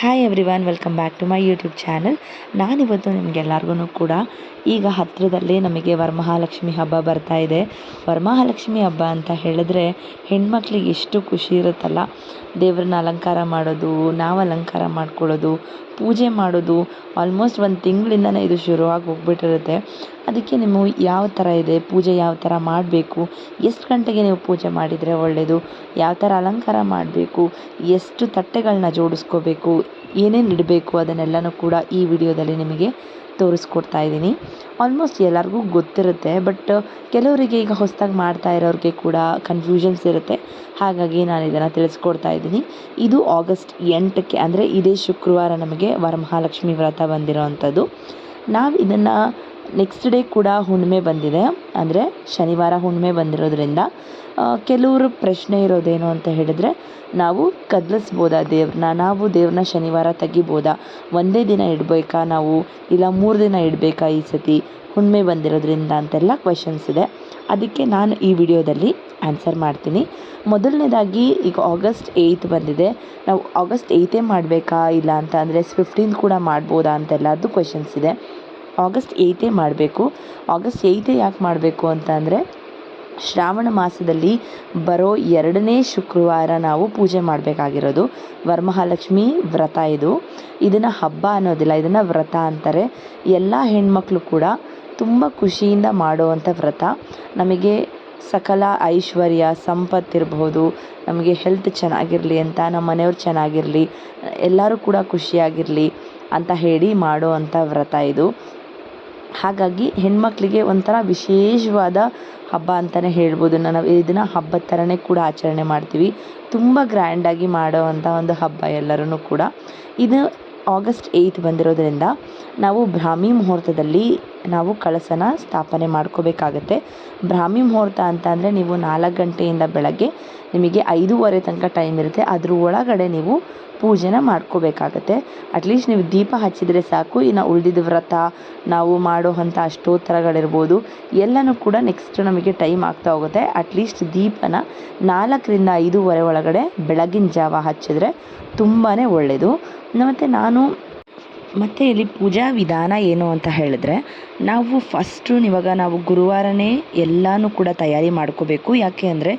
Hi everyone welcome back to my YouTube channel ನಾನಿವತ್ತು ನಿಮಗೆಲ್ಲರಿಗೂ ಕೂಡ ಈಗ ಹತ್ತಿರದಲ್ಲೇ ನಮಗೆ ವರಮಹಾಲಕ್ಷ್ಮಿ ಹಬ್ಬ ಬರ್ತಾ ಇದೆ. ವರಮಹಾಲಕ್ಷ್ಮಿ ಹಬ್ಬ ಅಂತ ಹೇಳಿದ್ರೆ ಹೆಣ್ಮಕ್ಳಿಗೆ ಎಷ್ಟು ಖುಷಿ ಇರುತ್ತಲ್ಲ? ದೇವ್ರನ್ನ ಅಲಂಕಾರ ಮಾಡೋದು, ನಾವು ಅಲಂಕಾರ ಮಾಡ್ಕೊಳ್ಳೋದು, ಪೂಜೆ ಮಾಡೋದು ಆಲ್ಮೋಸ್ಟ್ ಒಂದು ತಿಂಗಳಿಂದನೇ ಇದು ಶುರುವಾಗಿ ಹೋಗ್ಬಿಟ್ಟಿರುತ್ತೆ. ಅದಕ್ಕೆ ನೀವು ಯಾವ ಥರ ಇದೆ, ಪೂಜೆ ಯಾವ ಥರ ಮಾಡಬೇಕು, ಎಷ್ಟು ಗಂಟೆಗೆ ನೀವು ಪೂಜೆ ಮಾಡಿದರೆ ಒಳ್ಳೆಯದು, ಯಾವ ಥರ ಅಲಂಕಾರ ಮಾಡಬೇಕು, ಎಷ್ಟು ತಟ್ಟೆಗಳನ್ನ ಜೋಡಿಸ್ಕೋಬೇಕು, ಏನೇನು ಇಡಬೇಕು ಅದನ್ನೆಲ್ಲನೂ ಕೂಡ ಈ ವಿಡಿಯೋದಲ್ಲಿ ನಿಮಗೆ ತೋರಿಸ್ಕೊಡ್ತಾ ಇದ್ದೀನಿ. ಆಲ್ಮೋಸ್ಟ್ ಎಲ್ಲರಿಗೂ ಗೊತ್ತಿರುತ್ತೆ ಬಟ್ ಕೆಲವರಿಗೆ ಈಗ ಹೊಸದಾಗಿ ಮಾಡ್ತಾ ಇರೋರಿಗೆ ಕೂಡ ಕನ್ಫ್ಯೂಷನ್ಸ್ ಇರುತ್ತೆ. ಹಾಗಾಗಿ ನಾನು ಇದನ್ನು ತಿಳಿಸ್ಕೊಡ್ತಾ ಇದ್ದೀನಿ. ಇದು ಆಗಸ್ಟ್ ಎಂಟಕ್ಕೆ, ಅಂದರೆ ಇದೇ ಶುಕ್ರವಾರ ನಮಗೆ ವರಮಹಾಲಕ್ಷ್ಮಿ ವ್ರತ ಬಂದಿರೋ ಅಂಥದ್ದು ನಾವು ಇದನ್ನು ನೆಕ್ಸ್ಟ್ ಡೇ ಕೂಡ ಹುಣ್ಣಿಮೆ ಬಂದಿದೆ. ಅಂದರೆ ಶನಿವಾರ ಹುಣ್ಣಿಮೆ ಬಂದಿರೋದ್ರಿಂದ ಕೆಲವರು ಪ್ರಶ್ನೆ ಇರೋದೇನು ಅಂತ ಹೇಳಿದ್ರೆ, ನಾವು ಕದಲಿಸ್ಬೋದಾ ದೇವ್ರನ್ನ ನಾವು ದೇವ್ರನ್ನ ಶನಿವಾರ ತೆಗಿಬೋದಾ? ಒಂದೇ ದಿನ ಇಡಬೇಕಾ ನಾವು? ಇಲ್ಲ ಮೂರು ದಿನ ಇಡಬೇಕಾ ಈ ಸತಿ ಹುಣ್ಣಿಮೆ ಬಂದಿರೋದ್ರಿಂದ ಅಂತೆಲ್ಲ ಕ್ವೆಶನ್ಸ್ ಇದೆ. ಅದಕ್ಕೆ ನಾನು ಈ ವಿಡಿಯೋದಲ್ಲಿ ಆನ್ಸರ್ ಮಾಡ್ತೀನಿ. ಮೊದಲನೇದಾಗಿ, ಈಗ ಆಗಸ್ಟ್ ಏಯ್ತ್ ಬಂದಿದೆ. ನಾವು ಆಗಸ್ಟ್ ಏಯ್ತೇ ಮಾಡಬೇಕಾ ಇಲ್ಲ ಅಂತ ಅಂದರೆ ಫಿಫ್ಟೀನ್ ಕೂಡ ಮಾಡ್ಬೋದಾ ಅಂತೆಲ್ಲದು ಕ್ವೆಶನ್ಸ್ ಇದೆ. ಆಗಸ್ಟ್ ಏಯ್ತೇ ಮಾಡಬೇಕು. ಆಗಸ್ಟ್ ಏಯ್ತೇ ಯಾಕೆ ಮಾಡಬೇಕು ಅಂತ ಅಂದರೆ, ಶ್ರಾವಣ ಮಾಸದಲ್ಲಿ ಬರೋ ಎರಡನೇ ಶುಕ್ರವಾರ ನಾವು ಪೂಜೆ ಮಾಡಬೇಕಾಗಿರೋದು. ವರಮಹಾಲಕ್ಷ್ಮಿ ವ್ರತ ಇದು. ಇದನ್ನು ಹಬ್ಬ ಅನ್ನೋದಿಲ್ಲ, ಇದನ್ನು ವ್ರತ ಅಂತಾರೆ. ಎಲ್ಲ ಹೆಣ್ಮಕ್ಳು ಕೂಡ ತುಂಬ ಖುಷಿಯಿಂದ ಮಾಡುವಂಥ ವ್ರತ. ನಮಗೆ ಸಕಲ ಐಶ್ವರ್ಯ ಸಂಪತ್ತಿರ್ಬೋದು ನಮಗೆ ಹೆಲ್ತ್ ಚೆನ್ನಾಗಿರಲಿ ಅಂತ, ನಮ್ಮ ಮನೆಯವ್ರು ಚೆನ್ನಾಗಿರಲಿ, ಎಲ್ಲರೂ ಕೂಡ ಖುಷಿಯಾಗಿರಲಿ ಅಂತ ಹೇಳಿ ಮಾಡೋ ಅಂಥ ವ್ರತ ಇದು. ಹಾಗಾಗಿ ಹೆಣ್ಮಕ್ಳಿಗೆ ಒಂಥರ ವಿಶೇಷವಾದ ಹಬ್ಬ ಅಂತಲೇ ಹೇಳ್ಬೋದು. ನಾವು ಇದನ್ನು ಹಬ್ಬದ ಥರನೇ ಕೂಡ ಆಚರಣೆ ಮಾಡ್ತೀವಿ. ತುಂಬ ಗ್ರ್ಯಾಂಡಾಗಿ ಮಾಡೋವಂಥ ಒಂದು ಹಬ್ಬ ಎಲ್ಲರೂ ಕೂಡ. ಇದು ಆಗಸ್ಟ್ ಏಯ್ತ್ ಬಂದಿರೋದ್ರಿಂದ ನಾವು ಬ್ರಾಹ್ಮಿ ಮುಹೂರ್ತದಲ್ಲಿ ನಾವು ಕಳಸನ ಸ್ಥಾಪನೆ ಮಾಡ್ಕೋಬೇಕಾಗತ್ತೆ. ಬ್ರಾಹ್ಮಿ ಮುಹೂರ್ತ ಅಂತ ಅಂದರೆ ನೀವು ನಾಲ್ಕು ಗಂಟೆಯಿಂದ ಬೆಳಗ್ಗೆ ನಿಮಗೆ ಐದೂವರೆ ತನಕ ಟೈಮ್ ಇರುತ್ತೆ. ಅದ್ರ ಒಳಗಡೆ ನೀವು ಪೂಜೆನ ಮಾಡ್ಕೋಬೇಕಾಗತ್ತೆ. ಅಟ್ಲೀಸ್ಟ್ ನೀವು ದೀಪ ಹಚ್ಚಿದರೆ ಸಾಕು. ಇನ್ನು ಉಳಿದಿದ್ದ ವ್ರತ, ನಾವು ಮಾಡೋ ಅಂಥ ಅಷ್ಟೋತ್ತರಗಳಿರ್ಬೋದು, ಎಲ್ಲನೂ ಕೂಡ ನೆಕ್ಸ್ಟ್ ನಮಗೆ ಟೈಮ್ ಆಗ್ತಾ ಹೋಗುತ್ತೆ. ಅಟ್ಲೀಸ್ಟ್ ದೀಪನ ನಾಲ್ಕರಿಂದ ಐದೂವರೆ ಒಳಗಡೆ ಬೆಳಗಿನ ಜಾವ ಹಚ್ಚಿದ್ರೆ ತುಂಬಾ ಒಳ್ಳೆಯದು ಮತ್ತು ನಾನು ಮತ್ತು ಇಲ್ಲಿ ಪೂಜಾ ವಿಧಾನ ಏನು ಅಂತ ಹೇಳಿದ್ರೆ, ನಾವು ಫಸ್ಟು ಇವಾಗ ನಾವು ಗುರುವಾರನೇ ಎಲ್ಲನೂ ಕೂಡ ತಯಾರಿ ಮಾಡ್ಕೋಬೇಕು. ಯಾಕೆ ಅಂದರೆ,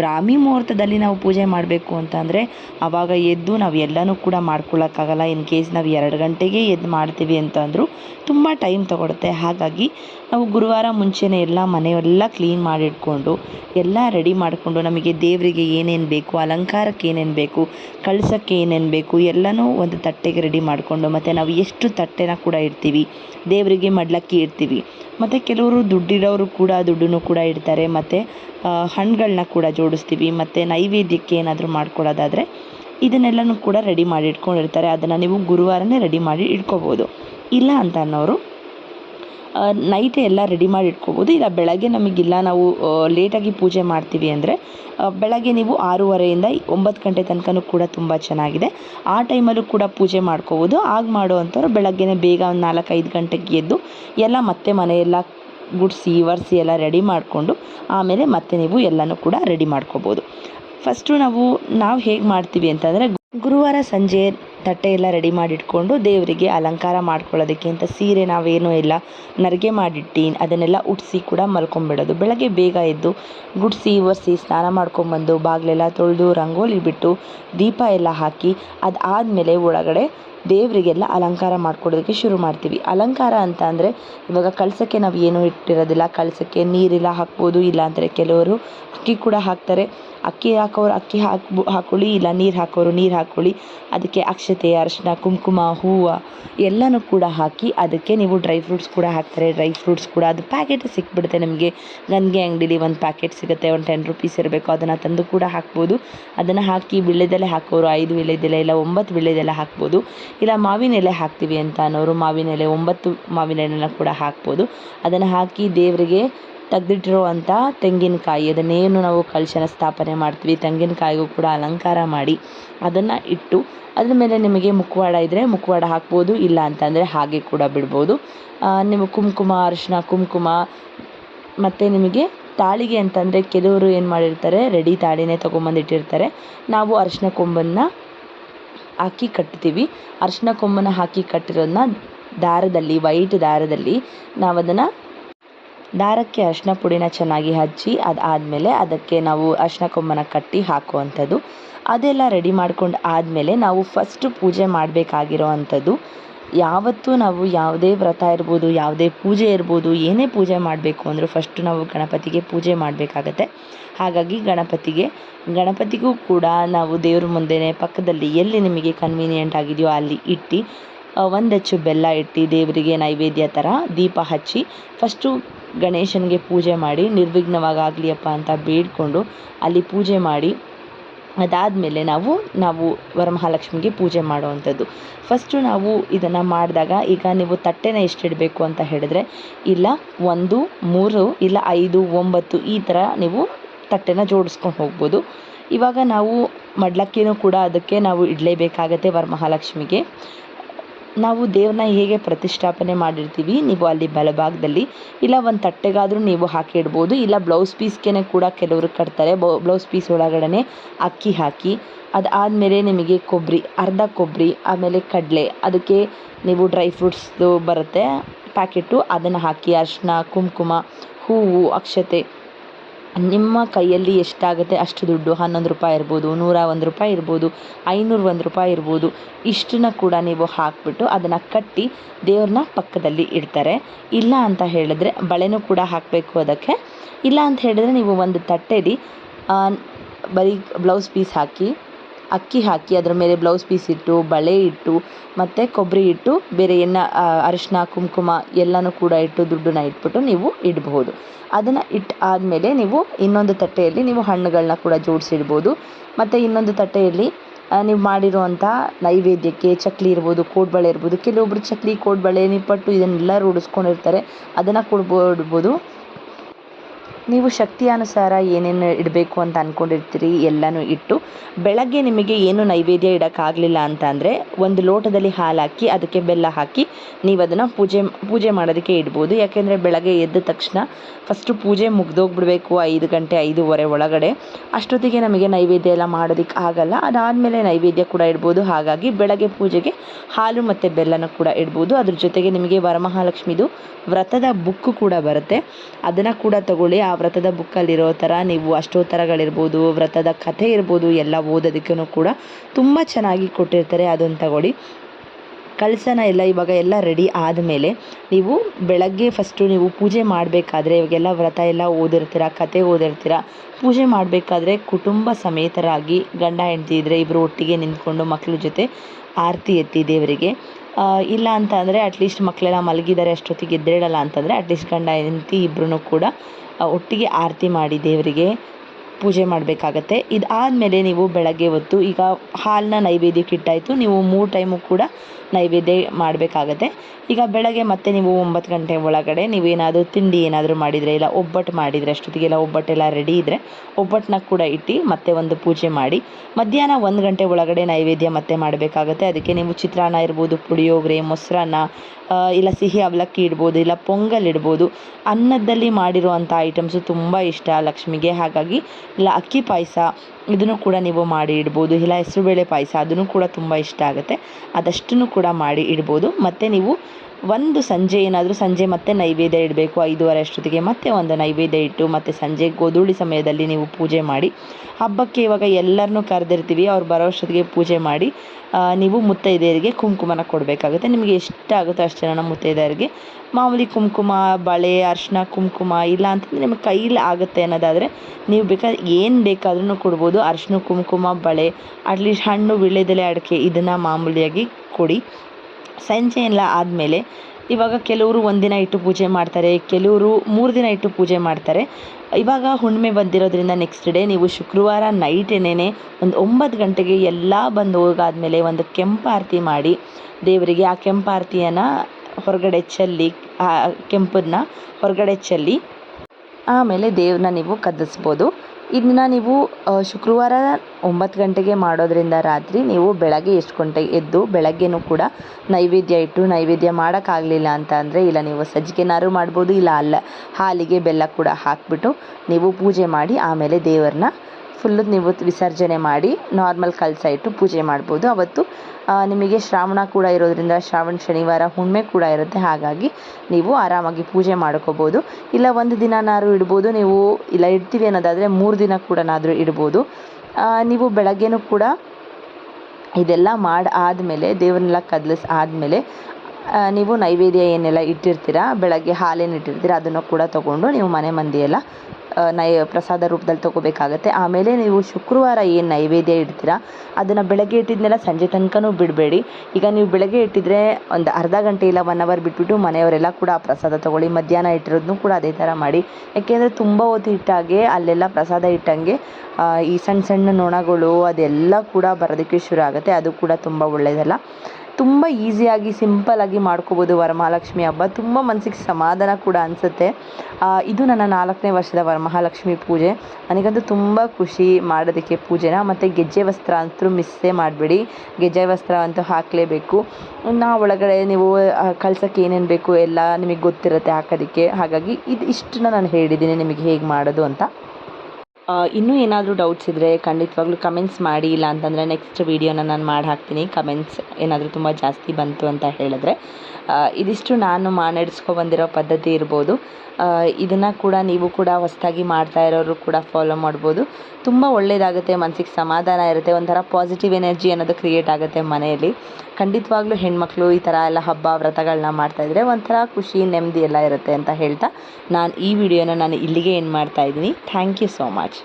ಬ್ರಾಹ್ಮಿ ಮುಹೂರ್ತದಲ್ಲಿ ನಾವು ಪೂಜೆ ಮಾಡಬೇಕು ಅಂತ ಅಂದರೆ ಆವಾಗ ಎದ್ದು ನಾವು ಎಲ್ಲನೂ ಕೂಡ ಮಾಡ್ಕೊಳ್ಳೋಕ್ಕಾಗಲ್ಲ ಇನ್ ಕೇಸ್ ನಾವು ಎರಡು ಗಂಟೆಗೆ ಎದ್ದು ಮಾಡ್ತೀವಿ ಅಂತಂದರೂ ತುಂಬ ಟೈಮ್ ತೊಗೊಳುತ್ತೆ. ಹಾಗಾಗಿ ನಾವು ಗುರುವಾರ ಮುಂಚೆನೇ ಎಲ್ಲ ಮನೆಯೆಲ್ಲ ಕ್ಲೀನ್ ಮಾಡಿಟ್ಕೊಂಡು, ಎಲ್ಲ ರೆಡಿ ಮಾಡಿಕೊಂಡು ನಮಗೆ ದೇವರಿಗೆ ಏನೇನು ಬೇಕು, ಅಲಂಕಾರಕ್ಕೆ ಏನೇನು ಬೇಕು, ಕಳ್ಸೋಕ್ಕೆ ಏನೇನು ಬೇಕು, ಎಲ್ಲನೂ ಒಂದು ತಟ್ಟೆಗೆ ರೆಡಿ ಮಾಡಿಕೊಂಡು, ಮತ್ತು ನಾವು ಎಷ್ಟು ತಟ್ಟೆನ ಕೂಡ ಇಡ್ತೀವಿ, ದೇವರಿಗೆ ಮಡ್ಲಕ್ಕಿ ಇಡ್ತೀವಿ. ಮತ್ತು ಕೆಲವರು ದುಡ್ಡಿರೋರು ಕೂಡ ದುಡ್ಡನ್ನು ಕೂಡ ಇಡ್ತಾರೆ, ಮತ್ತು ಹಣ್ಣುಗಳನ್ನ ಕೂಡ ಜೋಡಿಸ್ತೀವಿ, ಮತ್ತು ನೈವೇದ್ಯಕ್ಕೆ ಏನಾದರೂ ಮಾಡ್ಕೊಳ್ಳೋದಾದರೆ ಇದನ್ನೆಲ್ಲನೂ ಕೂಡ ರೆಡಿ ಮಾಡಿ ಇಟ್ಕೊಂಡಿರ್ತಾರೆ ಅದನ್ನು ನೀವು ಗುರುವಾರನೇ ರೆಡಿ ಮಾಡಿ ಇಟ್ಕೋಬೋದು. ಇಲ್ಲ ಅಂತ ಅನ್ನೋರು ನೈಟೇ ಎಲ್ಲ ರೆಡಿ ಮಾಡಿ ಇಟ್ಕೋಬೋದು. ಇಲ್ಲ, ಬೆಳಗ್ಗೆ ನಮಗಿಲ್ಲ, ನಾವು ಲೇಟಾಗಿ ಪೂಜೆ ಮಾಡ್ತೀವಿ ಅಂದರೆ ಬೆಳಗ್ಗೆ ನೀವು ಆರೂವರೆಯಿಂದ ಒಂಬತ್ತು ಗಂಟೆ ತನಕನೂ ಕೂಡ ತುಂಬ ಚೆನ್ನಾಗಿದೆ. ಆ ಟೈಮಲ್ಲೂ ಕೂಡ ಪೂಜೆ ಮಾಡ್ಕೋಬೋದು. ಆಗ ಮಾಡೋ ಅಂಥವ್ರು ಬೆಳಗ್ಗೆನೇ ಬೇಗ ಒಂದು ನಾಲ್ಕೈದು ಗಂಟೆಗೆ ಎದ್ದು, ಎಲ್ಲ ಮತ್ತೆ ಮನೆಯೆಲ್ಲ ಗುಡಿಸಿ, ಒರೆಸಿ ಎಲ್ಲ ರೆಡಿ ಮಾಡಿಕೊಂಡು, ಆಮೇಲೆ ಮತ್ತೆ ನೀವು ಎಲ್ಲನೂ ಕೂಡ ರೆಡಿ ಮಾಡ್ಕೋಬೋದು. ಫಸ್ಟು ನಾವು ನಾವು ಹೇಗೆ ಮಾಡ್ತೀವಿ ಅಂತಂದರೆ, ಗುರುವಾರ ಸಂಜೆ ತಟ್ಟೆ ಎಲ್ಲ ರೆಡಿ ಮಾಡಿಟ್ಕೊಂಡು ದೇವರಿಗೆ ಅಲಂಕಾರ ಮಾಡ್ಕೊಳ್ಳೋದಕ್ಕೆ ಅಂತ ಸೀರೆ ನಾವೇನು ಇಲ್ಲ. ನರಿಗೆ ಮಾಡಿಟ್ಟು ಅದನ್ನೆಲ್ಲ ಉಡಿಸಿ ಕೂಡ ಮಲ್ಕೊಂಬಿಡೋದು. ಬೆಳಗ್ಗೆ ಬೇಗ ಎದ್ದು ಗುಡಿಸಿ, ಒರೆಸಿ, ಸ್ನಾನ ಮಾಡ್ಕೊಂಬಂದು, ಬಾಗಿಲೆಲ್ಲ ತೊಳೆದು, ರಂಗೋಲಿ ಬಿಟ್ಟು ದೀಪ ಎಲ್ಲ ಹಾಕಿ ಅದಾದಮೇಲೆ ಒಳಗಡೆ ದೇವರಿಗೆಲ್ಲ ಅಲಂಕಾರ ಮಾಡ್ಕೊಡೋದಕ್ಕೆ ಶುರು ಮಾಡ್ತೀವಿ. ಅಲಂಕಾರ ಅಂತ ಅಂದರೆ ಇವಾಗ ಕಳಸಕ್ಕೆ ನಾವು ಏನೂ ಇಟ್ಟಿರೋದಿಲ್ಲ. ಕಳಸಕ್ಕೆ ನೀರೆಲ್ಲ ಹಾಕ್ಬೋದು, ಇಲ್ಲ ಅಂದರೆ ಕೆಲವರು ಅಕ್ಕಿ ಕೂಡ ಹಾಕ್ತಾರೆ. ಅಕ್ಕಿ ಹಾಕೋರು ಅಕ್ಕಿ ಹಾಕ್ಬೋ, ಹಾಕೊಳ್ಳಿ, ಇಲ್ಲ ನೀರು ಹಾಕೋರು ನೀರು ಹಾಕ್ಕೊಳ್ಳಿ ಅದಕ್ಕೆ ಅಕ್ಷತೆ ಅರಿಶಿನ ಕುಂಕುಮ, ಹೂವು ಎಲ್ಲನೂ ಕೂಡ ಹಾಕಿ ಅದಕ್ಕೆ ನೀವು ಡ್ರೈ ಫ್ರೂಟ್ಸ್ ಕೂಡ ಹಾಕ್ತಾರೆ. ಡ್ರೈ ಫ್ರೂಟ್ಸ್ ಕೂಡ ಅದು ಪ್ಯಾಕೆಟ್ ಸಿಕ್ಬಿಡುತ್ತೆ ನಿಮಗೆ. ಗಂಗೆ ಅಂಗಡಿಲಿ ಒಂದು ಪ್ಯಾಕೆಟ್ ಸಿಗುತ್ತೆ. ಒಂದು ಟೆನ್ ರುಪೀಸ್ ಇರಬೇಕು. ಅದನ್ನು ತಂದು ಕೂಡ ಹಾಕ್ಬೋದು. ಅದನ್ನು ಹಾಕಿ ವೀಳ್ಯದೆಲೆ ಹಾಕೋರು, ಐದು ವೀಳ್ಯದೆಲೆ ಇಲ್ಲ ಒಂಬತ್ತು ವೀಳ್ಯದೆಲೆ ಹಾಕ್ಬೋದು. ಇಲ್ಲ, ಮಾವಿನ ಎಲೆ ಹಾಕ್ತೀವಿ ಅಂತ ಅನ್ನೋರು ಮಾವಿನ ಎಲೆ, ಒಂಬತ್ತು ಮಾವಿನ ಎಲೆನ ಕೂಡ ಹಾಕ್ಬೋದು. ಅದನ್ನು ಹಾಕಿ ದೇವರಿಗೆ ತೆಗ್ದಿಟ್ಟಿರುವಂಥ ತೆಂಗಿನಕಾಯಿ, ಅದನ್ನೇನು ನಾವು ಕಲಶನ ಸ್ಥಾಪನೆ ಮಾಡ್ತೀವಿ, ತೆಂಗಿನಕಾಯಿಗೂ ಕೂಡ ಅಲಂಕಾರ ಮಾಡಿ ಅದನ್ನು ಇಟ್ಟು ಅದ್ರ ಮೇಲೆ ನಿಮಗೆ ಮುಖವಾಡ ಇದ್ದರೆ ಮುಖವಾಡ ಹಾಕ್ಬೋದು, ಇಲ್ಲ ಅಂತಂದರೆ ಹಾಗೆ ಕೂಡ ಬಿಡ್ಬೋದು. ನೀವು ಕುಂಕುಮ, ಅರಿಶಿನ, ಕುಂಕುಮ, ಮತ್ತು ನಿಮಗೆ ತಾಳಿಗೆ ಅಂತಂದರೆ ಕೆಲವರು ಏನು ಮಾಡಿರ್ತಾರೆ, ರೆಡಿ ತಾಳಿನೇ ತೊಗೊಂಬಂದಿಟ್ಟಿರ್ತಾರೆ. ನಾವು ಅರಿಶಿನ, ಕೊಂಬನ್ನು ಹಾಕಿ ಕಟ್ತೀವಿ. ಅರಿಶಿನ ಕೊಂಬನ ಹಾಕಿ ಕಟ್ಟಿರೋದನ್ನ ದಾರದಲ್ಲಿ ವೈಟ್ ದಾರದಲ್ಲಿ ನಾವು ಅದನ್ನು ದಾರಕ್ಕೆ ಅರಿಶಿನ ಪುಡಿನ ಚೆನ್ನಾಗಿ ಹಚ್ಚಿ ಅದಾದಮೇಲೆ ಅದಕ್ಕೆ ನಾವು ಅರಿಶಿನ ಕೊಂಬನ ಕಟ್ಟಿ ಹಾಕುವಂಥದ್ದು. ಅದೆಲ್ಲ ರೆಡಿ ಮಾಡ್ಕೊಂಡು ಆದಮೇಲೆ ನಾವು ಫಸ್ಟು ಪೂಜೆ ಮಾಡಬೇಕಾಗಿರೋ ಅಂಥದ್ದು. ಯಾವತ್ತೂ ನಾವು ಯಾವುದೇ ವ್ರತ ಇರ್ಬೋದು, ಯಾವುದೇ ಪೂಜೆ ಇರ್ಬೋದು, ಏನೇ ಪೂಜೆ ಮಾಡಬೇಕು ಅಂದರೂ ಫಸ್ಟು ನಾವು ಗಣಪತಿಗೆ ಪೂಜೆ ಮಾಡಬೇಕಾಗತ್ತೆ. ಹಾಗಾಗಿ ಗಣಪತಿಗೆ. ಗಣಪತಿಗೂ ಕೂಡ ನಾವು ದೇವ್ರ ಮುಂದೆನೇ ಪಕ್ಕದಲ್ಲಿ ಎಲ್ಲಿ ನಿಮಗೆ ಕನ್ವೀನಿಯೆಂಟ್ ಆಗಿದೆಯೋ ಅಲ್ಲಿ ಇಟ್ಟು ಒಂದಚ್ಚು ಬೆಲ್ಲ ಇಟ್ಟು ದೇವರಿಗೆ ನೈವೇದ್ಯ ಥರ ದೀಪ ಹಚ್ಚಿ ಫಸ್ಟು ಗಣೇಶನಿಗೆ ಪೂಜೆ ಮಾಡಿ ನಿರ್ವಿಘ್ನವಾಗಿ ಅಪ್ಪ ಅಂತ ಬೇಡಿಕೊಂಡು ಅಲ್ಲಿ ಪೂಜೆ ಮಾಡಿ, ಅದಾದಮೇಲೆ ನಾವು ನಾವು ವರಮಹಾಲಕ್ಷ್ಮಿಗೆ ಪೂಜೆ ಮಾಡುವಂಥದ್ದು. ಫಸ್ಟು ನಾವು ಇದನ್ನು ಮಾಡಿದಾಗ ಈಗ ನೀವು ತಟ್ಟೆನ ಎಷ್ಟಿಡಬೇಕು ಅಂತ ಹೇಳಿದ್ರೆ, ಇಲ್ಲ ಒಂದು, ಮೂರು, ಇಲ್ಲ ಐದು, ಒಂಬತ್ತು ಈ ಥರ ನೀವು ತಟ್ಟೆನ ಜೋಡಿಸ್ಕೊಂಡು ಹೋಗ್ಬೋದು. ಇವಾಗ ನಾವು ಮಡ್ಲಕ್ಕಿನೂ ಕೂಡ ಅದಕ್ಕೆ ನಾವು ಇಡಲೇಬೇಕಾಗತ್ತೆ ವರಮಹಾಲಕ್ಷ್ಮಿಗೆ. ನಾವು ದೇವ್ರನ್ನ ಹೇಗೆ ಪ್ರತಿಷ್ಠಾಪನೆ ಮಾಡಿರ್ತೀವಿ, ನೀವು ಅಲ್ಲಿ ಬಲಭಾಗದಲ್ಲಿ, ಇಲ್ಲ ಒಂದು ತಟ್ಟೆಗಾದರೂ ನೀವು ಹಾಕಿ ಇಡ್ಬೋದು ಇಲ್ಲ ಬ್ಲೌಸ್ ಪೀಸ್ಗೆ ಕೂಡ ಕೆಲವರು ಕಟ್ತಾರೆ ಬ್ಲೌಸ್ ಪೀಸ್ ಒಳಗಡೆ ಅಕ್ಕಿ ಹಾಕಿ, ಅದಾದಮೇಲೆ ನಿಮಗೆ ಕೊಬ್ಬರಿ ಅರ್ಧ ಕೊಬ್ಬರಿ ಆಮೇಲೆ ಕಡಲೆ, ಅದಕ್ಕೆ ನೀವು ಡ್ರೈ ಫ್ರೂಟ್ಸ್ದು ಬರುತ್ತೆ ಪ್ಯಾಕೆಟು ಅದನ್ನು ಹಾಕಿ ಅರಿಶಿನ ಕುಂಕುಮ, ಹೂವು, ಅಕ್ಷತೆ ನಿಮ್ಮ ಕೈಯಲ್ಲಿ ಎಷ್ಟಾಗುತ್ತೆ? ಅಷ್ಟು ದುಡ್ಡು. ಹನ್ನೊಂದು ರೂಪಾಯಿ ಇರ್ಬೋದು, ನೂರ ಒಂದು ರೂಪಾಯಿ ಇರ್ಬೋದು, ಐನೂರು ಒಂದು ರೂಪಾಯಿ ಇರ್ಬೋದು. ಇಷ್ಟನ್ನ ಕೂಡ ನೀವು ಹಾಕಿಬಿಟ್ಟು ಅದನ್ನು ಕಟ್ಟಿ ದೇವ್ರನ್ನ ಪಕ್ಕದಲ್ಲಿ ಇಡ್ತಾರೆ. ಇಲ್ಲ ಅಂತ ಹೇಳಿದ್ರೆ ಬಳೆನೂ ಕೂಡ ಹಾಕಬೇಕು ಅದಕ್ಕೆ. ಇಲ್ಲ ಅಂತ ಹೇಳಿದ್ರೆ ನೀವು ಒಂದು ತಟ್ಟೆಲಿ ಬರೀ ಬ್ಲೌಸ್ ಪೀಸ್ ಹಾಕಿ ಅಕ್ಕಿ ಹಾಕಿ ಅದರ ಮೇಲೆ ಬ್ಲೌಸ್ ಪೀಸ್ ಇಟ್ಟು, ಬಳೆ ಇಟ್ಟು, ಮತ್ತು ಕೊಬ್ಬರಿ ಇಟ್ಟು, ಬೇರೆ ಎಣ್ಣ ಅರಿಶಿನ ಕುಂಕುಮ ಎಲ್ಲನೂ ಕೂಡ ಇಟ್ಟು ದುಡ್ಡನ್ನ ಇಟ್ಬಿಟ್ಟು ನೀವು ಇಡಬಹುದು. ಅದನ್ನು ಇಟ್ಟು ಆದಮೇಲೆ ನೀವು ಇನ್ನೊಂದು ತಟ್ಟೆಯಲ್ಲಿ ನೀವು ಹಣ್ಣುಗಳನ್ನ ಕೂಡ ಜೋಡಿಸಿಡ್ಬೋದು. ಮತ್ತು ಇನ್ನೊಂದು ತಟ್ಟೆಯಲ್ಲಿ ನೀವು ಮಾಡಿರುವಂಥ ನೈವೇದ್ಯಕ್ಕೆ ಚಕ್ಲಿ ಇರ್ಬೋದು, ಕೋಡ್ಬಳೆ ಇರ್ಬೋದು ಕೆಲವೊಬ್ಬರು ಚಕ್ಲಿ, ಕೋಡ್ಬಳೆ, ನಿಪ್ಪಟ್ಟು ಇದನ್ನೆಲ್ಲ ರೂಢಿಸ್ಕೊಂಡಿರ್ತಾರೆ. ಅದನ್ನು ಕೊಡ್ಬೋಡ್ಬೋದು. ನೀವು ಶಕ್ತಿಯಾನುಸಾರ ಏನೇನು ಇಡಬೇಕು ಅಂತ ಅಂದ್ಕೊಂಡಿರ್ತೀರಿ ಎಲ್ಲನೂ ಇಟ್ಟು, ಬೆಳಗ್ಗೆ ನಿಮಗೆ ಏನು ನೈವೇದ್ಯ ಇಡೋಕ್ಕಾಗಲಿಲ್ಲ ಅಂತ ಅಂದರೆ ಒಂದು ಲೋಟದಲ್ಲಿ ಹಾಲು ಹಾಕಿ ಅದಕ್ಕೆ ಬೆಲ್ಲ ಹಾಕಿ ನೀವು ಅದನ್ನು ಪೂಜೆ ಪೂಜೆ ಮಾಡೋದಕ್ಕೆ ಇಡ್ಬೋದು. ಯಾಕೆಂದರೆ ಬೆಳಗ್ಗೆ ಎದ್ದ ತಕ್ಷಣ ಫಸ್ಟು ಪೂಜೆ ಮುಗ್ದೋಗ್ಬಿಡ್ಬೇಕು, ಐದು ಗಂಟೆ, ಐದೂವರೆ ಒಳಗಡೆ. ಅಷ್ಟೊತ್ತಿಗೆ ನಮಗೆ ನೈವೇದ್ಯ ಎಲ್ಲ ಮಾಡೋದಕ್ಕೆ ಆಗಲ್ಲ. ಅದಾದಮೇಲೆ ನೈವೇದ್ಯ ಕೂಡ ಇಡ್ಬೋದು. ಹಾಗಾಗಿ ಬೆಳಗ್ಗೆ ಪೂಜೆಗೆ ಹಾಲು ಮತ್ತು ಬೆಲ್ಲನ ಕೂಡ ಇಡ್ಬೋದು. ಅದ್ರ ಜೊತೆಗೆ ನಿಮಗೆ ವರಮಹಾಲಕ್ಷ್ಮಿದು ವ್ರತದ ಬುಕ್ಕು ಕೂಡ ಬರುತ್ತೆ. ಅದನ್ನು ಕೂಡ ತಗೊಳ್ಳಿ. ವ್ರತದ ಬುಕ್ಕಲ್ಲಿರೋ ಥರ ನೀವು ಅಷ್ಟೋತ್ತರಗಳಿರ್ಬೋದು, ವ್ರತದ ಕಥೆ ಇರ್ಬೋದು, ಎಲ್ಲ ಓದೋದಕ್ಕೂ ಕೂಡ ತುಂಬ ಚೆನ್ನಾಗಿ ಕೊಟ್ಟಿರ್ತಾರೆ ಅದನ್ನು ತಗೊಳ್ಳಿ. ಕಳಸನ ಎಲ್ಲ ಇವಾಗ ಎಲ್ಲ ರೆಡಿ ಆದಮೇಲೆ ನೀವು ಬೆಳಗ್ಗೆ ಫಸ್ಟು ನೀವು ಪೂಜೆ ಮಾಡಬೇಕಾದ್ರೆ ಇವಾಗೆಲ್ಲ ವ್ರತ ಎಲ್ಲ ಓದಿರ್ತೀರ ಕತೆ ಓದಿರ್ತೀರ, ಪೂಜೆ ಮಾಡಬೇಕಾದ್ರೆ ಕುಟುಂಬ ಸಮೇತರಾಗಿ ಗಂಡ ಹೆಂಡತಿ ಇದ್ದರೆ ಇಬ್ಬರು ಒಟ್ಟಿಗೆ ನಿಂತ್ಕೊಂಡು ಮಕ್ಕಳ ಜೊತೆ ಆರತಿ ಎತ್ತಿ ದೇವರಿಗೆ. ಇಲ್ಲ ಅಂತ ಅಂದರೆ ಅಟ್ಲೀಸ್ಟ್ ಮಕ್ಕಳೆಲ್ಲ ಮಲಗಿದ್ದಾರೆ, ಅಷ್ಟೊತ್ತಿಗೆ ಎದ್ದೇಳಲ್ಲ ಅಂತಂದರೆ ಅಟ್ಲೀಸ್ಟ್ ಗಂಡ ಹೆಂಡತಿ ಇಬ್ಬರೂ ಕೂಡ ಒಟ್ಟಿಗೆ ಆರತಿ ಮಾಡಿ ದೇವರಿಗೆ ಪೂಜೆ ಮಾಡಬೇಕಾಗತ್ತೆ. ಇದಾದಮೇಲೆ ನೀವು ಬೆಳಗ್ಗೆ ಹೊತ್ತು ಈಗ ಹಾಲನ್ನ ನೈವೇದ್ಯಕ್ಕೆ ಇಟ್ಟಾಯಿತು. ನೀವು ಮೂರು ಟೈಮು ಕೂಡ ನೈವೇದ್ಯ ಮಾಡಬೇಕಾಗತ್ತೆ. ಈಗ ಬೆಳಗ್ಗೆ ಮತ್ತೆ ನೀವು ಒಂಬತ್ತು ಗಂಟೆ ಒಳಗಡೆ ನೀವು ಏನಾದರೂ ತಿಂಡಿ ಏನಾದರೂ ಮಾಡಿದರೆ, ಇಲ್ಲ ಒಬ್ಬಟ್ಟು ಮಾಡಿದರೆ ಅಷ್ಟೊತ್ತಿಗೆಲ್ಲ ಒಬ್ಬಟ್ಟೆಲ್ಲ ರೆಡಿ ಇದ್ದರೆ ಒಬ್ಬಟ್ಟನ್ನ ಕೂಡ ಇಟ್ಟು ಮತ್ತೆ ಒಂದು ಪೂಜೆ ಮಾಡಿ. ಮಧ್ಯಾಹ್ನ ಒಂದು ಗಂಟೆ ಒಳಗಡೆ ನೈವೇದ್ಯ ಮತ್ತೆ ಮಾಡಬೇಕಾಗತ್ತೆ. ಅದಕ್ಕೆ ನೀವು ಚಿತ್ರಾನ್ನ ಇರ್ಬೋದು ಪುಳಿಯೋಗರೆ ಮೊಸರನ್ನ ಇಲ್ಲ ಸಿಹಿ ಅವಲಕ್ಕಿ ಇಡ್ಬೋದು, ಇಲ್ಲ ಪೊಂಗಲ್ ಇಡ್ಬೋದು. ಅನ್ನದಲ್ಲಿ ಮಾಡಿರುವಂಥ ಐಟಮ್ಸು ತುಂಬ ಇಷ್ಟ ಲಕ್ಷ್ಮಿಗೆ. ಹಾಗಾಗಿ ಇಲ್ಲ ಅಕ್ಕಿ ಪಾಯಸ ಇದನ್ನು ಕೂಡ ನೀವು ಮಾಡಿ ಇಡ್ಬೋದು. ಇಲ್ಲ ಹೆಸರುಬೇಳೆ ಪಾಯಸ ಅದನ್ನು ಕೂಡ ತುಂಬ ಇಷ್ಟ ಆಗುತ್ತೆ. ಅದಷ್ಟನ್ನು ಕೂಡ ಮಾಡಿ ಇಡ್ಬೋದು. ಮತ್ತು ನೀವು ಒಂದು ಸಂಜೆ ಏನಾದರೂ ಸಂಜೆ ಮತ್ತೆ ನೈವೇದ್ಯ ಇಡಬೇಕು, ಐದೂವರೆ ಅಷ್ಟೊತ್ತಿಗೆ ಮತ್ತೆ ಒಂದು ನೈವೇದ್ಯ ಇಟ್ಟು ಮತ್ತು ಸಂಜೆ ಗೋಧೂಳಿ ಸಮಯದಲ್ಲಿ ನೀವು ಪೂಜೆ ಮಾಡಿ. ಹಬ್ಬಕ್ಕೆ ಇವಾಗ ಎಲ್ಲರನ್ನೂ ಕರೆದಿರ್ತೀವಿ, ಅವ್ರು ಬರೋ ಅಷ್ಟೊತ್ತಿಗೆ ಪೂಜೆ ಮಾಡಿ ನೀವು ಮುತ್ತೈದೆಯರಿಗೆ ಕುಂಕುಮನ ಕೊಡಬೇಕಾಗುತ್ತೆ. ನಿಮಗೆ ಎಷ್ಟಾಗುತ್ತೋ ಅಷ್ಟು ಜನ ಮುತ್ತೈದೆಯರಿಗೆ. ಮಾಮೂಲಿ ಕುಂಕುಮ, ಬಳೆ ಅರ್ಶಿನ ಕುಂಕುಮ, ಇಲ್ಲ ಅಂತಂದರೆ ನಿಮಗೆ ಕೈಲಿ ಆಗುತ್ತೆ ಅನ್ನೋದಾದರೆ ನೀವು ಬೇಕಾದ್ರೆ ಏನು ಬೇಕಾದ್ರೂ ಕೊಡ್ಬೋದು. ಅರಿಶಿನ, ಕುಂಕುಮ, ಬಳೆ, ಅಟ್ಲೀಸ್ಟ್ ಹಣ್ಣು ವೀಳ್ಯದೆಲೆ ಅಡಿಕೆ ಇದನ್ನು ಮಾಮೂಲಿಯಾಗಿ ಕೊಡಿ. ಸಂಜೆ ಎಲ್ಲ ಆದಮೇಲೆ ಇವಾಗ ಕೆಲವರು ಒಂದಿನ ಇಟ್ಟು ಪೂಜೆ ಮಾಡ್ತಾರೆ, ಕೆಲವರು ಮೂರು ದಿನ ಇಟ್ಟು ಪೂಜೆ ಮಾಡ್ತಾರೆ. ಇವಾಗ ಹುಣ್ಣಿಮೆ ಬಂದಿರೋದ್ರಿಂದ ನೆಕ್ಸ್ಟ್ ಡೇ ನೀವು ಶುಕ್ರವಾರ ನೈಟ್ ಏನೇ ಒಂದು ಒಂಬತ್ತು ಗಂಟೆಗೆ ಎಲ್ಲ ಬಂದು ಹೋಗಾದ್ಮೇಲೆ ಒಂದು ಕೆಂಪಾರತಿ ಮಾಡಿ, ದೇವರಿಗೆ ಆ ಕೆಂಪಾರತಿಯನ್ನು ಹೊರಗಡೆ ಚೆಲ್ಲಿ, ಆ ಕೆಂಪನ್ನ ಹೊರಗಡೆ ಚೆಲ್ಲಿ, ಆಮೇಲೆ ದೇವ್ರನ್ನ ನೀವು ಕದ್ದಿಸ್ಬೋದು. ಇದನ್ನ ನೀವು ಶುಕ್ರವಾರ ಒಂಬತ್ತು ಗಂಟೆಗೆ ಮಾಡೋದ್ರಿಂದ ರಾತ್ರಿ ನೀವು ಬೆಳಗ್ಗೆ ಎಷ್ಟು ಗಂಟೆಗೆ ಎದ್ದು ಬೆಳಗ್ಗೆನೂ ಕೂಡ ನೈವೇದ್ಯ ಇಟ್ಟು ನೈವೇದ್ಯ ಮಾಡೋಕ್ಕಾಗಲಿಲ್ಲ ಅಂತ ಅಂದರೆ ಇಲ್ಲ, ನೀವು ಸಜ್ಜಿಗೆನಾದ್ರು ಮಾಡ್ಬೋದು, ಇಲ್ಲ ಅಲ್ಲ, ಹಾಲಿಗೆ ಬೆಲ್ಲ ಕೂಡ ಹಾಕಿಬಿಟ್ಟು ನೀವು ಪೂಜೆ ಮಾಡಿ ಆಮೇಲೆ ದೇವರನ್ನ ಫುಲ್ಲು ನೀವು ವಿಸರ್ಜನೆ ಮಾಡಿ ನಾರ್ಮಲ್ ಕಲಸ ಇಟ್ಟು ಪೂಜೆ ಮಾಡ್ಬೋದು. ಅವತ್ತು ನಿಮಗೆ ಶ್ರಾವಣ ಕೂಡ ಇರೋದ್ರಿಂದ ಶ್ರಾವಣ ಶನಿವಾರ ಹುಣ್ಣಿಮೆ ಕೂಡ ಇರುತ್ತೆ. ಹಾಗಾಗಿ ನೀವು ಆರಾಮಾಗಿ ಪೂಜೆ ಮಾಡ್ಕೋಬೋದು. ಇಲ್ಲ ಒಂದು ದಿನನಾದ್ರು ಇಡ್ಬೋದು. ನೀವು ಇಲ್ಲ ಇಡ್ತೀವಿ ಅನ್ನೋದಾದರೆ ಮೂರು ದಿನ ಕೂಡನಾದರೂ ಇಡ್ಬೋದು. ನೀವು ಬೆಳಗ್ಗೆನೂ ಕೂಡ ಇದೆಲ್ಲ ಮಾಡಿ ಆದಮೇಲೆ ದೇವ್ರನ್ನೆಲ್ಲ ಕದಲಿಸ್ ಆದಮೇಲೆ ನೀವು ನೈವೇದ್ಯ ಏನೆಲ್ಲ ಇಟ್ಟಿರ್ತೀರ ಬೆಳಗ್ಗೆ ಹಾಲೇನು ಇಟ್ಟಿರ್ತೀರ ಅದನ್ನು ಕೂಡ ತೊಗೊಂಡು ನೀವು ಮನೆ ಮಂದಿ ಎಲ್ಲ ಆ, ನೈ ಪ್ರಸಾದ ರೂಪದಲ್ಲಿ ತಗೋಬೇಕಾಗತ್ತೆ. ಆಮೇಲೆ ನೀವು ಶುಕ್ರವಾರ ಏನು ನೈವೇದ್ಯ ಇಡ್ತೀರ, ಅದನ್ನು ಬೆಳಗ್ಗೆ ಇಟ್ಟಿದ್ನೆಲ್ಲ ಸಂಜೆ ತನಕನೂ ಬಿಡಬೇಡಿ. ಈಗ ನೀವು ಬೆಳಗ್ಗೆ ಇಟ್ಟಿದ್ರೆ ಒಂದು ಅರ್ಧ ಗಂಟೆ ಇಲ್ಲ ಒನ್ ಅವರ್ ಬಿಟ್ಬಿಟ್ಟು ಮನೆಯವರೆಲ್ಲ ಕೂಡ ಆ ಪ್ರಸಾದ ತೊಗೊಳ್ಳಿ. ಮಧ್ಯಾಹ್ನ ಇಟ್ಟಿರೋದನ್ನು ಕೂಡ ಅದೇ ಥರ ಮಾಡಿ. ಯಾಕೆಂದರೆ ತುಂಬ ಹೊತ್ತು ಇಟ್ಟಾಗೆ ಅಲ್ಲೆಲ್ಲ ಪ್ರಸಾದ ಇಟ್ಟಂಗೆ ಈ ಸಣ್ಣ ಸಣ್ಣ ನೊಣಗಳು ಅದೆಲ್ಲ ಕೂಡ ಬರೋದಕ್ಕೆ ಶುರು ಆಗುತ್ತೆ. ಅದು ಕೂಡ ತುಂಬ ಒಳ್ಳೆಯದಲ್ಲ ತುಂಬ ಈಸಿಯಾಗಿ ಸಿಂಪಲ್ಲಾಗಿ ಮಾಡ್ಕೋಬೋದು ವರಮಹಾಲಕ್ಷ್ಮಿ ಹಬ್ಬ. ತುಂಬ ಮನಸ್ಸಿಗೆ ಸಮಾಧಾನ ಕೂಡ ಅನಿಸುತ್ತೆ. ಇದು ನನ್ನ ನಾಲ್ಕನೇ ವರ್ಷದ ವರಮಹಾಲಕ್ಷ್ಮಿ ಪೂಜೆ. ನನಗಂತೂ ತುಂಬ ಖುಷಿ ಮಾಡೋದಕ್ಕೆ ಪೂಜೆನ. ಮತ್ತು ಗೆಜ್ಜೆ ವಸ್ತ್ರ ಅಂತೂ ಮಿಸ್ಸೇ ಮಾಡಬೇಡಿ. ಗೆಜ್ಜೆ ವಸ್ತ್ರ ಅಂತೂ ಹಾಕಲೇಬೇಕು. ನಾ ಒಳಗಡೆ ನೀವು ಕಳ್ಸೋಕ್ಕೆ ಏನೇನು ಬೇಕು ಎಲ್ಲ ನಿಮಗೆ ಗೊತ್ತಿರುತ್ತೆ ಹಾಕೋದಕ್ಕೆ. ಹಾಗಾಗಿ ಇದು ಇಷ್ಟನ್ನ ನಾನು ಹೇಳಿದ್ದೀನಿ ನಿಮಗೆ ಹೇಗೆ ಮಾಡೋದು ಅಂತ. ಇನ್ನೂ ಏನಾದರೂ ಡೌಟ್ಸ್ ಇದ್ದರೆ ಖಂಡಿತವಾಗ್ಲೂ ಕಮೆಂಟ್ಸ್ ಮಾಡಿ ಇಲ್ಲ ಅಂತಂದರೆ ನೆಕ್ಸ್ಟ್ ವೀಡಿಯೋನ ನಾನು ಮಾಡಿ ಹಾಕ್ತೀನಿ ಕಮೆಂಟ್ಸ್ ಏನಾದರೂ ತುಂಬ ಜಾಸ್ತಿ ಬಂತು ಅಂತ ಹೇಳಿದ್ರೆ ಇದಿಷ್ಟು ನಾನು ಮಾ ನಡೆಸ್ಕೊ ಬಂದಿರೋ ಪದ್ಧತಿ ಇರ್ಬೋದು. ಇದನ್ನು ಕೂಡ ನೀವು ಕೂಡ ಹೊಸ್ದಾಗಿ ಮಾಡ್ತಾ ಇರೋರು ಕೂಡ ಫಾಲೋ ಮಾಡ್ಬೋದು. ತುಂಬ ಒಳ್ಳೆಯದಾಗುತ್ತೆ ಮನಸ್ಸಿಗೆ ಸಮಾಧಾನ ಇರುತ್ತೆ, ಒಂಥರ ಪಾಸಿಟಿವ್ ಎನರ್ಜಿ ಅನ್ನೋದು ಕ್ರಿಯೇಟ್ ಆಗುತ್ತೆ ಮನೆಯಲ್ಲಿ. ಖಂಡಿತವಾಗ್ಲೂ ಹೆಣ್ಮಕ್ಳು ಈ ಥರ ಎಲ್ಲ ಹಬ್ಬ ವ್ರತಗಳನ್ನ ಮಾಡ್ತಾಯಿದ್ರೆ ಒಂಥರ ಖುಷಿ, ನೆಮ್ಮದಿ ಎಲ್ಲ ಇರುತ್ತೆ ಅಂತ ಹೇಳ್ತಾ ನಾನು ಈ ವಿಡಿಯೋನ ನಾನು ಇಲ್ಲಿಗೆ ಏನು ಮಾಡ್ತಾ ಇದ್ದೀನಿ. Thank you so much